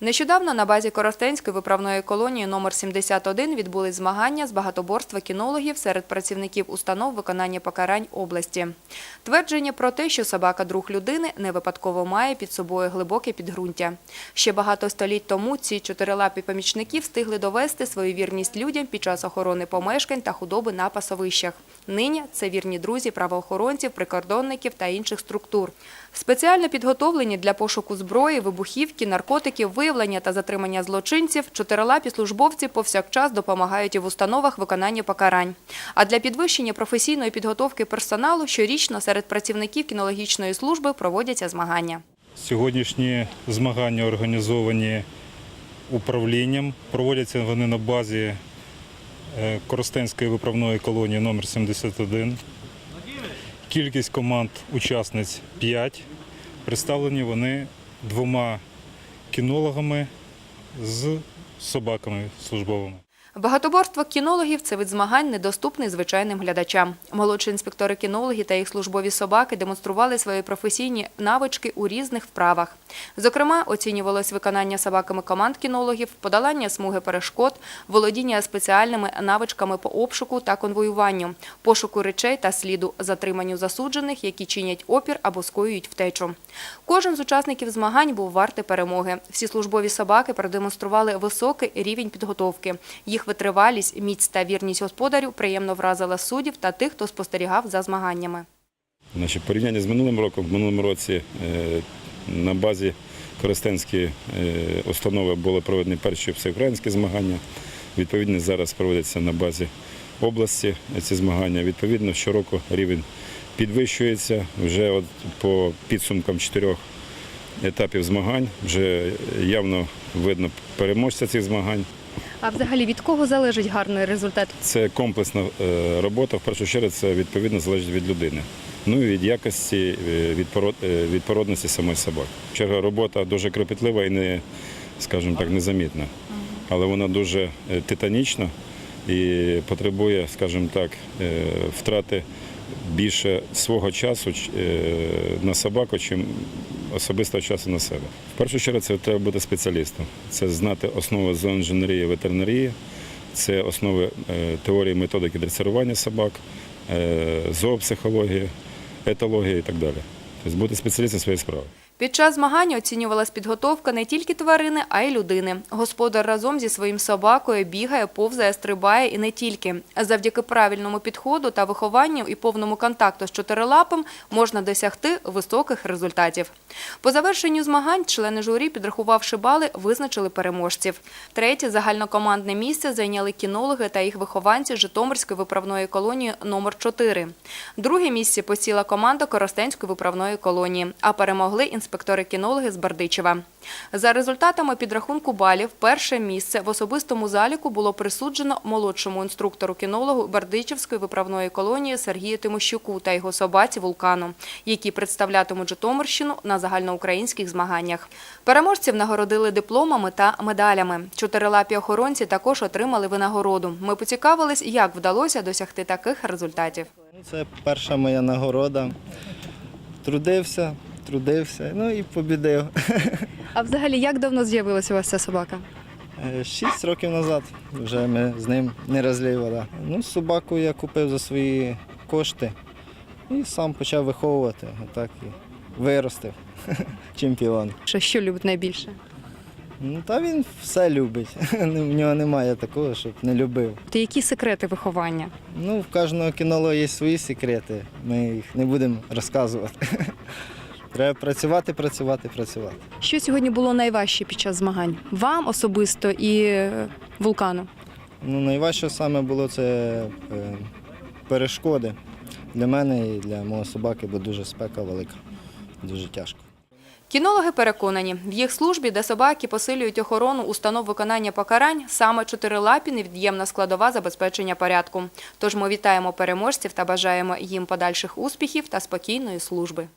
Нещодавно на базі Коростенської виправної колонії номер 71 відбулись змагання з багатоборства кінологів серед працівників установ виконання покарань області. Твердження про те, що собака друг людини не випадково має під собою глибоке підґрунтя. Ще багато століть тому ці чотирилапі помічники встигли довести свою вірність людям під час охорони помешкань та худоби на пасовищах. Нині це вірні друзі правоохоронців, прикордонників та інших структур. Спеціально підготовлені для пошуку зброї, вибухівки, наркотиків, виявлення та затримання злочинців, чотирилапі службовці повсякчас допомагають і в установах виконання покарань. А для підвищення професійної підготовки персоналу щорічно серед працівників кінологічної служби проводяться змагання. Сьогоднішні змагання організовані управлінням. Проводяться вони на базі е, Коростенської виправної колонії номер 71. Кількість команд учасниць 5. Представлені вони двома кінологами з собаками службовими. Багатоборство кінологів – це вид змагань, недоступний звичайним глядачам. Молодші інспектори кінологи та їх службові собаки демонстрували свої професійні навички у різних вправах. Зокрема, оцінювалось виконання собаками команд кінологів, подолання смуги перешкод, володіння спеціальними навичками по обшуку та конвоюванню, пошуку речей та сліду, затриманню засуджених, які чинять опір або скоюють втечу. Кожен з учасників змагань був вартий перемоги. Всі службові собаки продемонстрували високий рівень підготовки. Їх витривалість, міць та вірність господарю приємно вразила суддів та тих, хто спостерігав за змаганнями. Значить, порівняння з минулим роком, в минулому році е, на базі Коростенської е, установи були проведені перші всеукраїнські змагання. Відповідно, зараз проводяться на базі області ці змагання. Відповідно, щороку рівень підвищується. Вже от по підсумкам чотирьох етапів змагань вже явно видно переможця цих змагань. А взагалі від кого залежить гарний результат? Це комплексна е, робота. В першу чергу це відповідно залежить від людини. Ну і від якості, е, від, пород, е, від породності самої собаки. Черга робота дуже кропітлива і не, скажімо так, незамітна. Але вона дуже титанічна і потребує, скажімо так, втрати більше свого часу е, на собаку, чим особистого часу на себе. В першу чергу це треба бути спеціалістом. Це знати основи зооінженерії, ветеринарії, це основи е, теорії методики дресирування собак, е, зоопсихології, етології і так далі. Тобто бути спеціалістом своєї справи. Під час змагань оцінювалась підготовка не тільки тварини, а й людини. Господар разом зі своїм собакою бігає, повзає, стрибає і не тільки. Завдяки правильному підходу та вихованню і повному контакту з чотирилапим можна досягти високих результатів. По завершенню змагань члени журі, підрахувавши бали, визначили переможців. Третє загальнокомандне місце зайняли кінологи та їх вихованці Житомирської виправної колонії номер 4 Друге місце посіла команда Коростенської виправної колонії, а перемогли інспектори-кінологи з Бердичева. За результатами підрахунку балів, перше місце в особистому заліку було присуджено молодшому інструктору-кінологу Бердичевської виправної колонії Сергію Тимощуку та його собаці Вулкану, які представлятимуть Житомирщину на загальноукраїнських змаганнях. Переможців нагородили дипломами та медалями. Чотирилапі охоронці також отримали винагороду. Ми поцікавились, як вдалося досягти таких результатів. Це перша моя нагорода. Трудився, трудився, ну і побідив. А взагалі як давно з'явилася у вас ця собака? Е, Шість років назад вже ми з ним не розлій вода. Ну, собаку я купив за свої кошти і сам почав виховувати. Так і виростив. Чемпіон. Що, що любить найбільше? Ну, та він все любить. В нього немає такого, щоб не любив. Ти які секрети виховання? Ну, в кожного кінолога є свої секрети. Ми їх не будемо розказувати. Треба працювати, працювати, працювати. Що сьогодні було найважче під час змагань? Вам особисто і е, вулкану? Ну, найважче саме було це е, перешкоди для мене і для мого собаки, бо дуже спека велика, дуже тяжко. Кінологи переконані, в їх службі, де собаки посилюють охорону установ виконання покарань, саме чотирилапі невід'ємна складова забезпечення порядку. Тож ми вітаємо переможців та бажаємо їм подальших успіхів та спокійної служби.